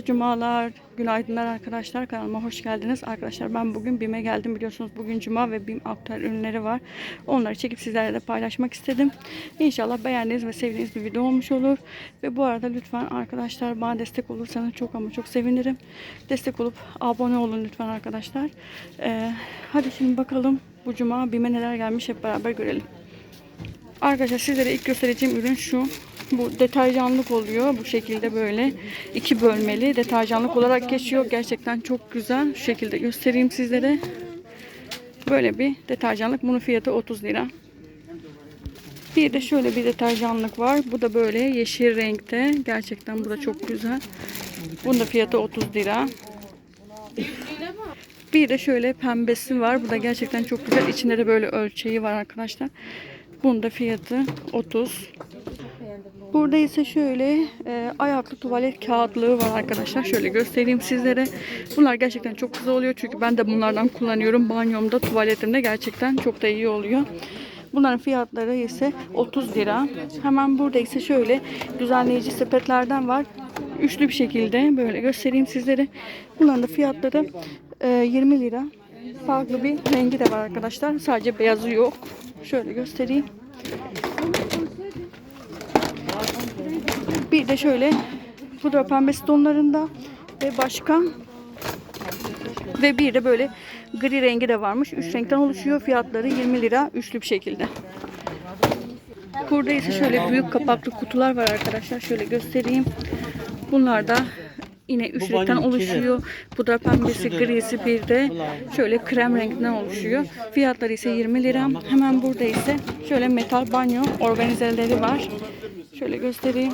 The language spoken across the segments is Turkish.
Cumalar, günaydınlar arkadaşlar. Kanalıma hoş geldiniz. Arkadaşlar ben bugün BİM'e geldim. Biliyorsunuz bugün Cuma ve BİM aktüel ürünleri var. Onları çekip sizlerle de paylaşmak istedim. İnşallah beğendiğiniz ve sevdiğiniz bir video olmuş olur. Ve bu arada lütfen arkadaşlar bana destek olursanız çok ama çok sevinirim. Destek olup abone olun lütfen arkadaşlar. Ee, hadi şimdi bakalım bu Cuma BİM'e neler gelmiş hep beraber görelim. Arkadaşlar sizlere ilk göstereceğim ürün şu. Bu deterjanlık oluyor. Bu şekilde böyle iki bölmeli deterjanlık olarak geçiyor. Gerçekten çok güzel. Şu şekilde göstereyim sizlere. Böyle bir deterjanlık. Bunun fiyatı 30 lira. Bir de şöyle bir deterjanlık var. Bu da böyle yeşil renkte. Gerçekten bu da çok güzel. Bunun da fiyatı 30 lira. Bir de şöyle pembesi var. Bu da gerçekten çok güzel. İçinde de böyle ölçeği var arkadaşlar. Bunun da fiyatı 30. Burada ise şöyle e, ayaklı tuvalet kağıtlığı var arkadaşlar. Şöyle göstereyim sizlere. Bunlar gerçekten çok güzel oluyor. Çünkü ben de bunlardan kullanıyorum. Banyomda, tuvaletimde gerçekten çok da iyi oluyor. Bunların fiyatları ise 30 lira. Hemen burada ise şöyle düzenleyici sepetlerden var. Üçlü bir şekilde böyle göstereyim sizlere. Bunların da fiyatları e, 20 lira. Farklı bir rengi de var arkadaşlar. Sadece beyazı yok. Şöyle göstereyim. Bir de şöyle pudra pembesi tonlarında ve başka ve bir de böyle gri rengi de varmış. Üç renkten oluşuyor. Fiyatları 20 lira üçlü bir şekilde. Burada ise şöyle büyük kapaklı kutular var arkadaşlar. Şöyle göstereyim. Bunlar da yine üç renkten oluşuyor. Pudra pembesi, grisi bir de şöyle krem renginden oluşuyor. Fiyatları ise 20 lira. Hemen burada ise şöyle metal banyo organizeleri var. Şöyle göstereyim.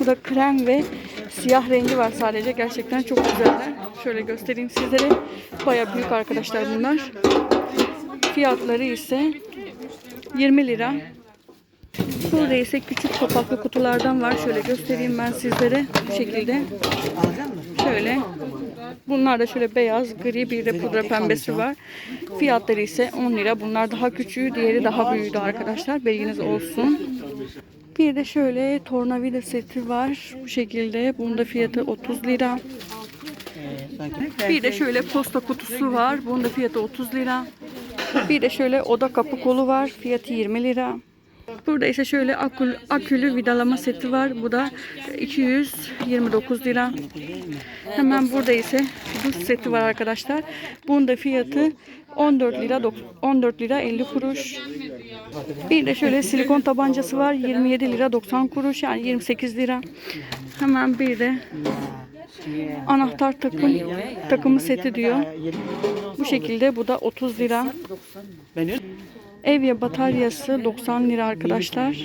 Bu da krem ve siyah rengi var sadece. Gerçekten çok güzeller. Şöyle göstereyim sizlere. Baya büyük arkadaşlar bunlar. Fiyatları ise 20 lira. Burada ise küçük kapaklı kutulardan var. Şöyle göstereyim ben sizlere. Bu şekilde. Şöyle. Bunlar da şöyle beyaz, gri bir de pudra pembesi var. Fiyatları ise 10 lira. Bunlar daha küçüğü, diğeri daha büyüğü arkadaşlar. Bilginiz olsun. Bir de şöyle tornavida seti var. Bu şekilde. Bunun da fiyatı 30 lira. Bir de şöyle posta kutusu var. Bunun da fiyatı 30 lira. Bir de şöyle oda kapı kolu var. Fiyatı 20 lira. Burada ise şöyle akülü, akülü vidalama seti var. Bu da 229 lira. Hemen burada ise duş seti var arkadaşlar. Bunun da fiyatı 14 lira 14 lira 50 kuruş. Bir de şöyle silikon tabancası var. 27 lira 90 kuruş yani 28 lira. Hemen bir de anahtar takım takımı seti diyor. Bu şekilde bu da 30 lira. Evye bataryası 90 lira arkadaşlar.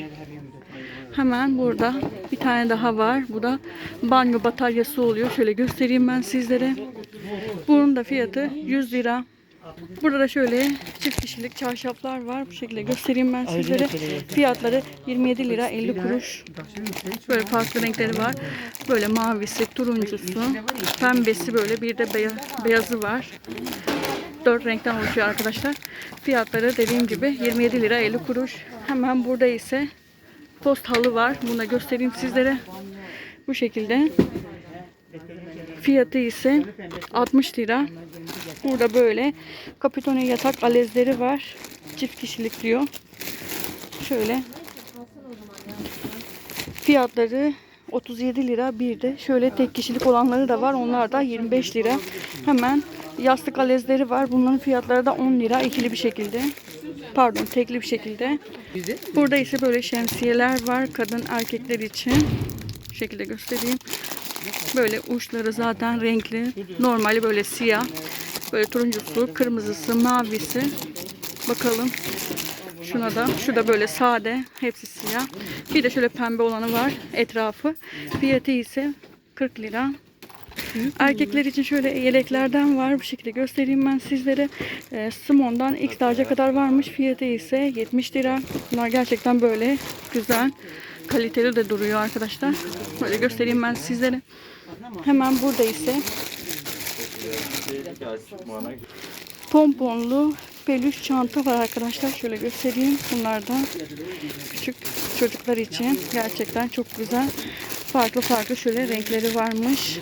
Hemen burada bir tane daha var. Bu da banyo bataryası oluyor. Şöyle göstereyim ben sizlere. Bunun da fiyatı 100 lira. Burada da şöyle çift kişilik çarşaflar var. Bu şekilde göstereyim ben sizlere. Fiyatları 27 lira 50 kuruş. Böyle farklı renkleri var. Böyle mavisi, turuncusu, pembesi böyle bir de beya- beyazı var. Dört renkten oluşuyor arkadaşlar. Fiyatları dediğim gibi 27 lira 50 kuruş. Hemen burada ise post halı var. Bunu da göstereyim sizlere. Bu şekilde. Fiyatı ise 60 lira. Burada böyle kapitone yatak alezleri var. Çift kişilik diyor. Şöyle. Fiyatları 37 lira. Bir de şöyle tek kişilik olanları da var. Onlar da 25 lira. Hemen yastık alezleri var. Bunların fiyatları da 10 lira ikili bir şekilde. Pardon tekli bir şekilde. Burada ise böyle şemsiyeler var. Kadın erkekler için. Şu şekilde göstereyim. Böyle uçları zaten renkli. Normali böyle siyah. Böyle turuncusu, kırmızısı, mavisi. Bakalım. Şuna da. Şu da böyle sade. Hepsi siyah. Bir de şöyle pembe olanı var. Etrafı. Fiyatı ise 40 lira. Erkekler için şöyle yeleklerden var. Bu şekilde göstereyim ben sizlere. E, Simon'dan X large'a kadar varmış. Fiyatı ise 70 lira. Bunlar gerçekten böyle güzel. Kaliteli de duruyor arkadaşlar. Böyle göstereyim ben sizlere. Hemen burada ise pomponlu peluş çanta var arkadaşlar. Şöyle göstereyim. Bunlardan küçük çocuklar için gerçekten çok güzel. Farklı farklı şöyle renkleri varmış.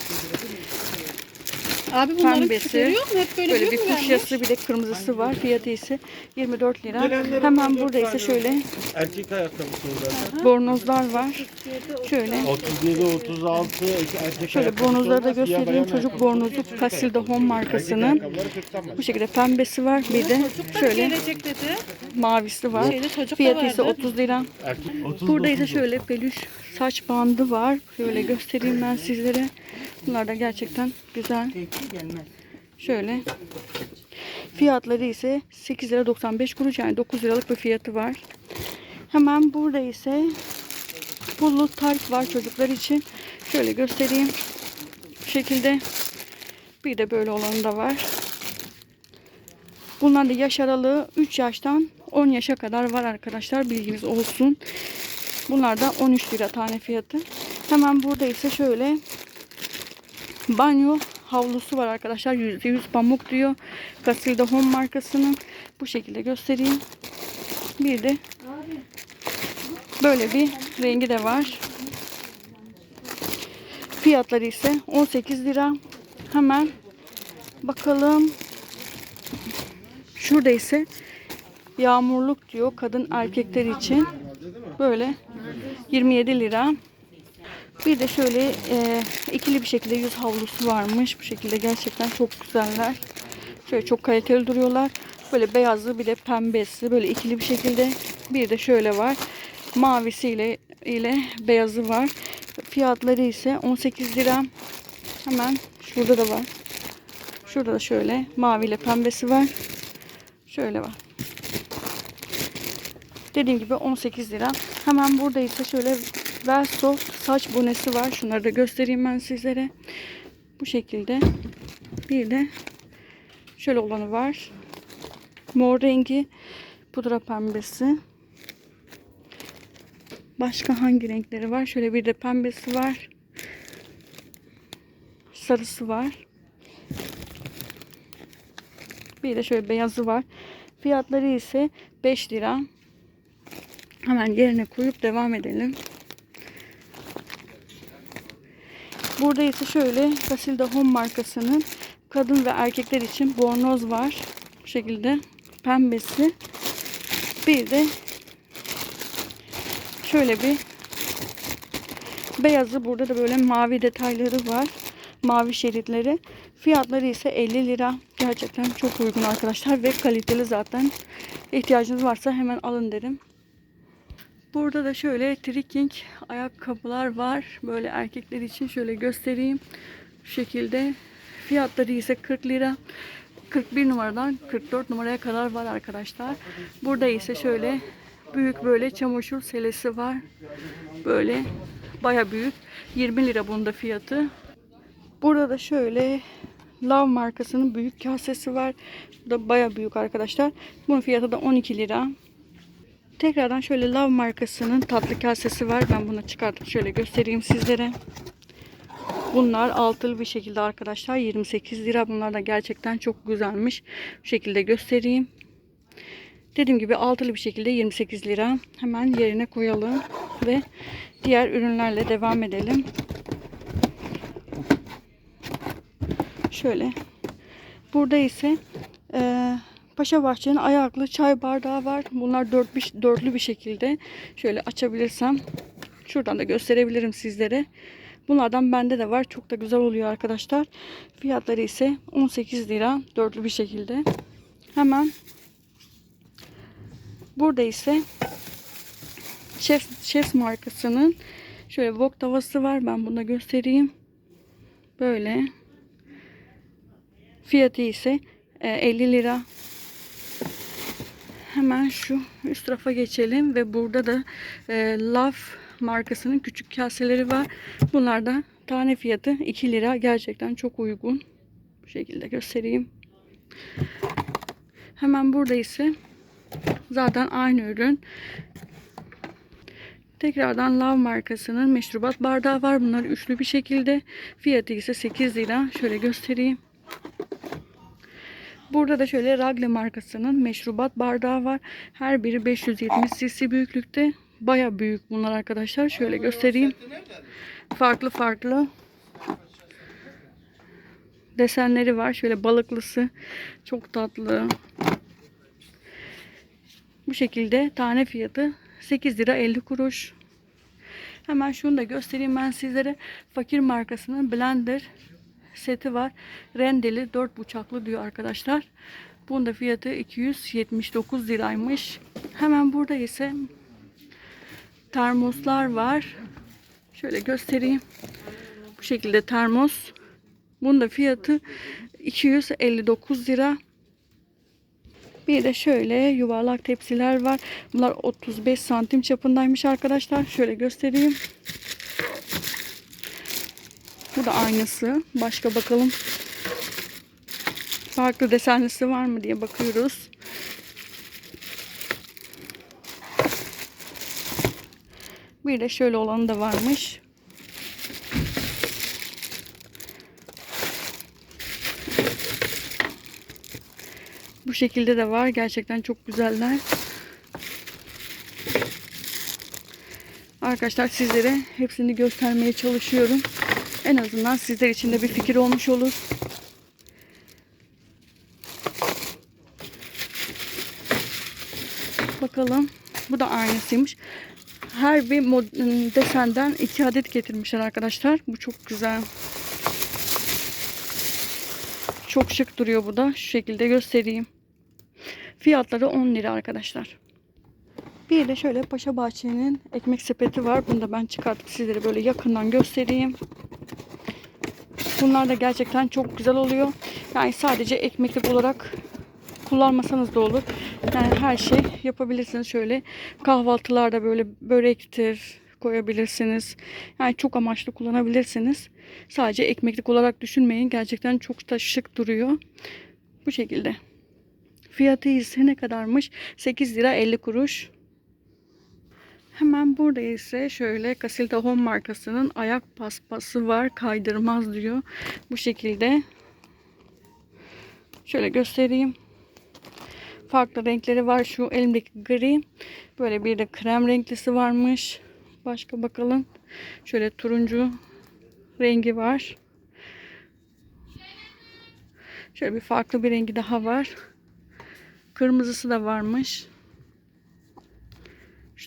Abi bunların Pembesi. küçükleri yok mu? Hep böyle, Böyle bir büyük mü fuşyası bir de kırmızısı var. Fiyatı ise 24 lira. Gelenlerin Hemen burada ise şöyle Erkek ayakkabısı zaten. bornozlar var. Şöyle 37, 36 erkek Şöyle bornozları da göstereyim. Çocuk bornozu Casilda Home markasının. Bu şekilde pembesi var. Bir de şöyle mavisi var. Fiyatı ise vardı. 30 lira. Erkek 30 Burada ise şöyle peluş saç bandı var. Şöyle göstereyim ben sizlere. Bunlar da gerçekten güzel. Şöyle. Fiyatları ise 8 lira 95 kuruş yani 9 liralık bir fiyatı var. Hemen burada ise pullu tayt var çocuklar için. Şöyle göstereyim. Bu şekilde. Bir de böyle olanı da var. Bunlar da yaş aralığı 3 yaştan 10 yaşa kadar var arkadaşlar. Bilginiz olsun. Bunlar da 13 lira tane fiyatı. Hemen burada ise şöyle banyo havlusu var arkadaşlar. %100 pamuk diyor. Casilda Home markasının. Bu şekilde göstereyim. Bir de böyle bir rengi de var. Fiyatları ise 18 lira. Hemen bakalım. Şurada ise yağmurluk diyor kadın erkekler için. Böyle 27 lira. Bir de şöyle e, ikili bir şekilde yüz havlusu varmış. Bu şekilde gerçekten çok güzeller. Şöyle çok kaliteli duruyorlar. Böyle beyazlı bir de pembesi böyle ikili bir şekilde. Bir de şöyle var. Mavisi ile ile beyazı var. Fiyatları ise 18 lira. Hemen şurada da var. Şurada da şöyle mavi ile pembesi var. Şöyle var. Dediğim gibi 18 lira. Hemen burada ise şöyle Verso saç bonesi var. Şunları da göstereyim ben sizlere. Bu şekilde. Bir de şöyle olanı var. Mor rengi pudra pembesi. Başka hangi renkleri var? Şöyle bir de pembesi var. Sarısı var. Bir de şöyle beyazı var. Fiyatları ise 5 lira. Hemen yerine koyup devam edelim. Burada ise şöyle Casilda Home markasının kadın ve erkekler için bornoz var. Bu şekilde pembesi. Bir de şöyle bir beyazı burada da böyle mavi detayları var. Mavi şeritleri. Fiyatları ise 50 lira. Gerçekten çok uygun arkadaşlar ve kaliteli zaten. İhtiyacınız varsa hemen alın derim. Burada da şöyle trekking ayakkabılar var. Böyle erkekler için şöyle göstereyim. Şu şekilde. Fiyatları ise 40 lira. 41 numaradan 44 numaraya kadar var arkadaşlar. Burada ise şöyle büyük böyle çamaşır selesi var. Böyle baya büyük. 20 lira bunda fiyatı. Burada da şöyle Love markasının büyük kasesi var. Bu da baya büyük arkadaşlar. Bunun fiyatı da 12 lira. Tekrardan şöyle Love markasının tatlı kasesi var. Ben bunu çıkartıp şöyle göstereyim sizlere. Bunlar altılı bir şekilde arkadaşlar 28 lira. Bunlar da gerçekten çok güzelmiş. Bu şekilde göstereyim. Dediğim gibi altılı bir şekilde 28 lira. Hemen yerine koyalım ve diğer ürünlerle devam edelim. Şöyle. Burada ise eee Paşa Bahçe'nin ayaklı çay bardağı var. Bunlar dört, bir- dörtlü bir şekilde. Şöyle açabilirsem şuradan da gösterebilirim sizlere. Bunlardan bende de var. Çok da güzel oluyor arkadaşlar. Fiyatları ise 18 lira. Dörtlü bir şekilde. Hemen burada ise Chef, Chef markasının şöyle wok tavası var. Ben bunu da göstereyim. Böyle. Fiyatı ise e, 50 lira. Hemen şu üst tarafa geçelim ve burada da e, Laf markasının küçük kaseleri var. Bunlar da tane fiyatı 2 lira. Gerçekten çok uygun. Bu şekilde göstereyim. Hemen burada ise zaten aynı ürün. Tekrardan Lav markasının meşrubat bardağı var. Bunlar üçlü bir şekilde. Fiyatı ise 8 lira. Şöyle göstereyim. Burada da şöyle Ragle markasının meşrubat bardağı var. Her biri 570 cc büyüklükte. Baya büyük bunlar arkadaşlar. Şöyle göstereyim. farklı farklı desenleri var. Şöyle balıklısı çok tatlı. Bu şekilde tane fiyatı 8 lira 50 kuruş. Hemen şunu da göstereyim ben sizlere. Fakir markasının blender seti var. Rendeli 4 bıçaklı diyor arkadaşlar. Bunun da fiyatı 279 liraymış. Hemen burada ise termoslar var. Şöyle göstereyim. Bu şekilde termos. Bunun da fiyatı 259 lira. Bir de şöyle yuvarlak tepsiler var. Bunlar 35 santim çapındaymış arkadaşlar. Şöyle göstereyim. Bu da aynısı. Başka bakalım. Farklı desenlisi var mı diye bakıyoruz. Bir de şöyle olanı da varmış. Bu şekilde de var. Gerçekten çok güzeller. Arkadaşlar sizlere hepsini göstermeye çalışıyorum. En azından sizler için de bir fikir olmuş olur. Bakalım. Bu da aynısıymış. Her bir desenden iki adet getirmişler arkadaşlar. Bu çok güzel. Çok şık duruyor bu da. Şu şekilde göstereyim. Fiyatları 10 lira arkadaşlar. Bir de şöyle Paşa Bahçe'nin ekmek sepeti var. Bunu da ben çıkartıp sizlere böyle yakından göstereyim. Bunlar da gerçekten çok güzel oluyor. Yani sadece ekmeklik olarak kullanmasanız da olur. Yani her şey yapabilirsiniz. Şöyle kahvaltılarda böyle börektir koyabilirsiniz. Yani çok amaçlı kullanabilirsiniz. Sadece ekmeklik olarak düşünmeyin. Gerçekten çok da şık duruyor. Bu şekilde. Fiyatı ise ne kadarmış? 8 lira 50 kuruş. Hemen burada ise şöyle Casilda Home markasının ayak paspası var. Kaydırmaz diyor. Bu şekilde. Şöyle göstereyim. Farklı renkleri var. Şu elimdeki gri. Böyle bir de krem renklisi varmış. Başka bakalım. Şöyle turuncu rengi var. Şöyle bir farklı bir rengi daha var. Kırmızısı da varmış.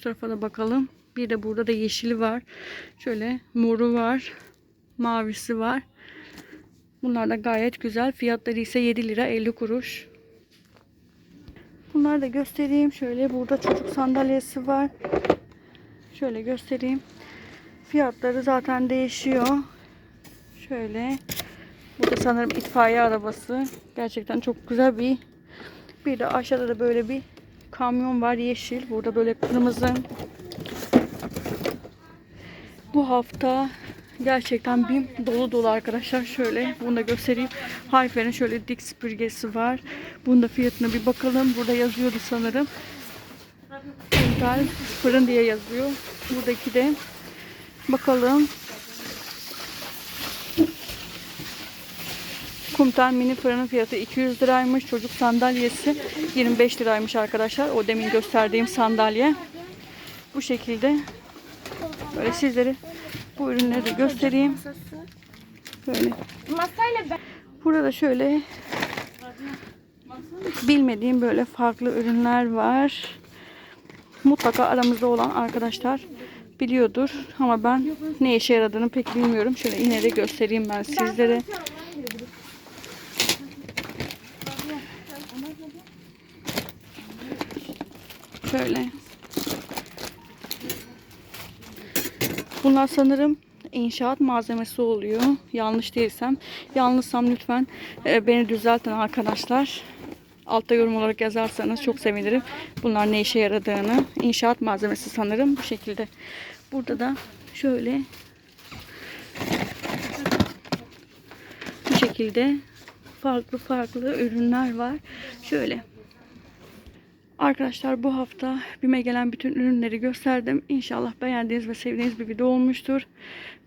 Şu tarafa da bakalım. Bir de burada da yeşili var. Şöyle moru var. Mavisi var. Bunlar da gayet güzel. Fiyatları ise 7 lira 50 kuruş. Bunları da göstereyim. Şöyle burada çocuk sandalyesi var. Şöyle göstereyim. Fiyatları zaten değişiyor. Şöyle. Burada sanırım itfaiye arabası. Gerçekten çok güzel bir. Bir de aşağıda da böyle bir kamyon var yeşil. Burada böyle kırmızı. Bu hafta gerçekten bir dolu dolu arkadaşlar. Şöyle bunu da göstereyim. Hayfer'in şöyle dik süpürgesi var. Bunun da fiyatına bir bakalım. Burada yazıyordu sanırım. Fırın diye yazıyor. Buradaki de bakalım. Kumtel mini fırının fiyatı 200 liraymış. Çocuk sandalyesi 25 liraymış arkadaşlar. O demin gösterdiğim sandalye. Bu şekilde. Böyle sizlere bu ürünleri de göstereyim. Böyle. Burada şöyle bilmediğim böyle farklı ürünler var. Mutlaka aramızda olan arkadaşlar biliyordur ama ben ne işe yaradığını pek bilmiyorum. Şöyle yine de göstereyim ben sizlere. Şöyle. Bunlar sanırım inşaat malzemesi oluyor. Yanlış değilsem. Yanlışsam lütfen e, beni düzeltin arkadaşlar. Altta yorum olarak yazarsanız çok sevinirim. Bunlar ne işe yaradığını. İnşaat malzemesi sanırım bu şekilde. Burada da şöyle bu şekilde farklı farklı ürünler var. Şöyle Arkadaşlar bu hafta BİM'e gelen bütün ürünleri gösterdim. İnşallah beğendiğiniz ve sevdiğiniz bir video olmuştur.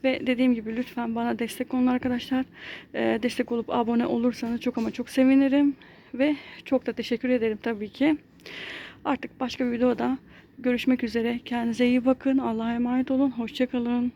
Ve dediğim gibi lütfen bana destek olun arkadaşlar. Ee, destek olup abone olursanız çok ama çok sevinirim. Ve çok da teşekkür ederim tabii ki. Artık başka bir videoda görüşmek üzere. Kendinize iyi bakın. Allah'a emanet olun. Hoşçakalın.